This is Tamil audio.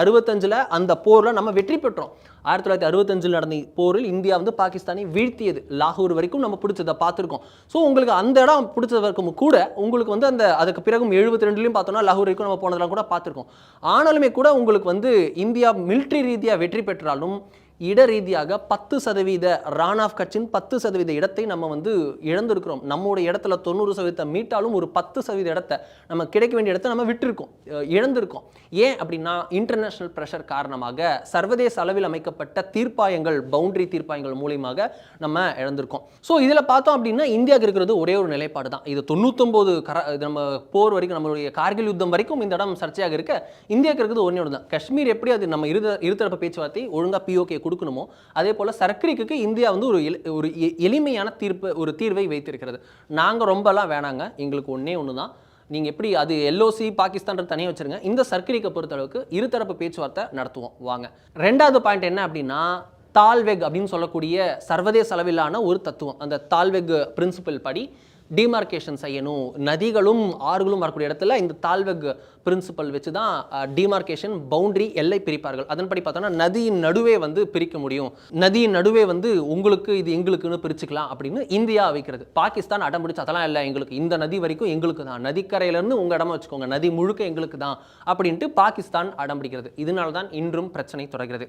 அறுபத்தஞ்சில் அந்த போரில் நம்ம வெற்றி பெற்றோம். ஆயிரத்தி தொள்ளாயிரத்தி அறுபத்தஞ்சில் நடந்த போரில் இந்தியா வந்து பாகிஸ்தானை வீழ்த்தியது. லாகூர் வரைக்கும் நம்ம பிடிச்சதை பார்த்துருக்கோம். ஸோ உங்களுக்கு அந்த இடம் பிடிச்சதற்கும் வரைக்கும் கூட உங்களுக்கு வந்து அந்த அதுக்கு பிறகும் எழுபத்தி ரெண்டுலையும் பார்த்தோம்னா லாகூர் வரைக்கும் நம்ம போனதெல்லாம் கூட பார்த்துருக்கோம். ஆனாலுமே கூட உங்களுக்கு வந்து இந்தியா மிலிட்ரி ரீதியாக வெற்றி பெற்றாலும் இட ரீதியாக பத்து சதவீத ரான் ஆஃப் கட்சின் பத்து சதவீத இடத்தை நம்ம வந்து இழந்திருக்கிறோம். நம்முடைய இடத்துல தொண்ணூறு சதவீதத்தை மீட்டாலும் ஒரு பத்து சதவீத இடத்தை நம்ம கிடைக்க வேண்டிய இடத்த நம்ம விட்டுருக்கோம். இழந்திருக்கோம். ஏன் அப்படின்னா இன்டர்நேஷ்னல் ப்ரெஷர் காரணமாக சர்வதேச அளவில் அமைக்கப்பட்ட தீர்ப்பாயங்கள் பவுண்டரி தீர்ப்பாயங்கள் மூலியமாக நம்ம இழந்திருக்கோம். ஸோ இதில் பார்த்தோம் அப்படின்னா இந்தியாவுக்கு இருக்கிறது ஒரே ஒரு நிலைப்பாடு தான். இது தொண்ணூத்தொம்போது கர இது நம்ம போர் வரைக்கும் நம்மளுடைய கார்கில் யுத்தம் வரைக்கும் இந்த இடம் சர்ச்சையாக இருக்க இந்தியாவுக்கு இருக்கிறது ஒன்றே ஒன்று தான். காஷ்மீர் எப்படி அது நம்ம இரு இருதரப்பு பேச்சுவார்த்தை ஒழுங்காக பிஓகே கொடுக்கணுமோ? அதே போல் சர்க்கரைக்கு இந்தியா வந்து ஒரு எளி- ஒரு எளிமையான தீர்ப்பு ஒரு தீர்வை வைத்திருக்கிறது. நாங்கள் ரொம்பலாம் வேணாங்க. எங்களுக்கு ஒன்றே ஒன்று தான் நீங்கள் எப்படி அது எல்ஓசி பாகிஸ்தான்ற தனியாக வச்சிருங்க. இந்த சர்க்கரைக்கு பொறுத்தளவுக்கு இருதரப்பு பேச்சுவார்த்தை நடத்துவோம். வாங்க. ரெண்டாவது பாயிண்ட் என்ன அப்படின்னா தால்வெக் அப்படின்னு சொல்லக்கூடிய சர்வதேச அளவிலான ஒரு தத்துவம். அந்த தால்வெக் பிரின்சிபல் படி டிமார்க்கேஷன் செய்யணும். நதிகளும் ஆறுகளும் வரக்கூடிய இடத்துல இந்த தால்வெக் பிரின்சிபல் வச்சு தான் டிமார்க்கேஷன் பவுண்டரி எல்லை பிரிப்பார்கள். அதன்படி பார்த்தோன்னா நதியின் நடுவே வந்து பிரிக்க முடியும். நதியின் நடுவே வந்து உங்களுக்கு இது எங்களுக்குன்னு பிரிச்சுக்கலாம் அப்படின்னு இந்தியா வைக்கிறது. பாகிஸ்தான் அடம் பிடிச்சு அதெல்லாம் இல்லை எங்களுக்கு இந்த நதி வரைக்கும் எங்களுக்கு தான். நதிக்கரையிலேருந்து உங்கள் இடமா வச்சுக்கோங்க. நதி முழுக்க எங்களுக்கு தான் அப்படின்ட்டு பாகிஸ்தான் அடம் பிடிக்கிறது. இதனால தான் இன்றும் பிரச்சனை தொடர்கிறது.